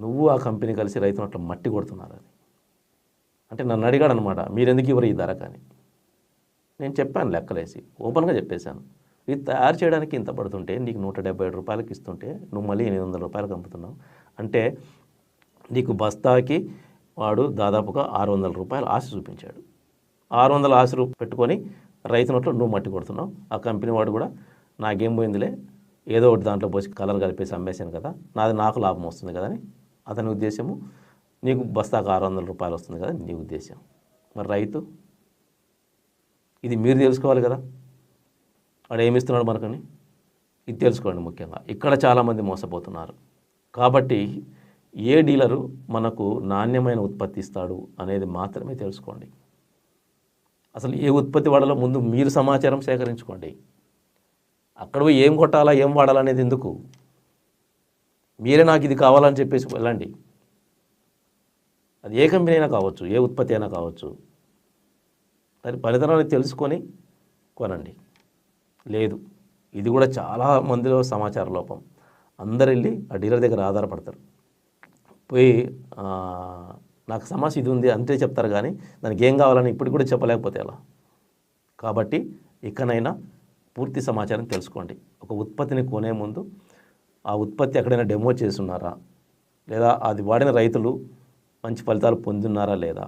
నువ్వు ఆ కంపెనీ కలిసి రైతును అట్లా మట్టి కొడుతున్నారు అది. అంటే నన్ను అడిగాడు అనమాట మీరు ఎందుకు ఇవ్వరు ఈ ధర? కానీ. నేను చెప్పాను లెక్కలేసి ఓపెన్గా చెప్పేశాను. ఇది తయారు చేయడానికి ఇంత పడుతుంటే నీకు నూట డెబ్బై ఏడు రూపాయలకి ఇస్తుంటే నువ్వు మళ్ళీ ఎనిమిది వందల రూపాయలకు అమ్ముతున్నావు. అంటే నీకు బస్తాకి వాడు దాదాపుగా ఆరు వందల రూపాయలు ఆశ చూపించాడు. ఆరు వందల ఆశ పెట్టుకొని రైతునట్లో నువ్వు మట్టి కొడుతున్నావు. ఆ కంపెనీ వాడు కూడా నాకేం పోయిందిలే ఏదో ఒకటి దాంట్లో పోసి కలర్ కలిపేసి అమ్మేశాను కదా నాది నాకు లాభం వస్తుంది కదా అని అతని ఉద్దేశము నీకు బస్తాకు ఆరు వందల రూపాయలు వస్తుంది కదా నీ ఉద్దేశం. మరి రైతు ఇది మీరు తెలుసుకోవాలి కదా. వాడు ఏమిస్తున్నాడు మనకని? ఇది తెలుసుకోండి ముఖ్యంగా. ఇక్కడ చాలామంది మోసపోతున్నారు. కాబట్టి ఏ డీలరు మనకు నాణ్యమైన ఉత్పత్తి ఇస్తాడు అనేది మాత్రమే తెలుసుకోండి. అసలు ఏ ఉత్పత్తి వాడాలో ముందు మీరు సమాచారం సేకరించుకోండి. అక్కడ పోయి ఏం కొట్టాలా ఏం వాడాలనేది ఎందుకు? మీరే నాకు ఇది కావాలని చెప్పేసి వెళ్ళండి. అది ఏ కంపెనీ అయినా కావచ్చు ఏ ఉత్పత్తి అయినా కావచ్చు. దాని ఫలితాలను తెలుసుకొని కొనండి. లేదు ఇది కూడా చాలా మందిలో సమాచార లోపం. అందరు వెళ్ళి ఆ డీలర్ దగ్గర ఆధారపడతారు. పోయి నాకు సమస్య ఇది ఉంది అంతే చెప్తారు కానీ దానికి ఏం కావాలని ఇప్పుడు కూడా చెప్పలేకపోతే ఎలా? కాబట్టి ఇకనైనా పూర్తి సమాచారం తెలుసుకోండి. ఒక ఉత్పత్తిని కొనే ముందు ఆ ఉత్పత్తి ఎక్కడైనా డెమో చేస్తున్నారా? లేదా అది వాడిన రైతులు మంచి ఫలితాలు పొందున్నారా లేదా?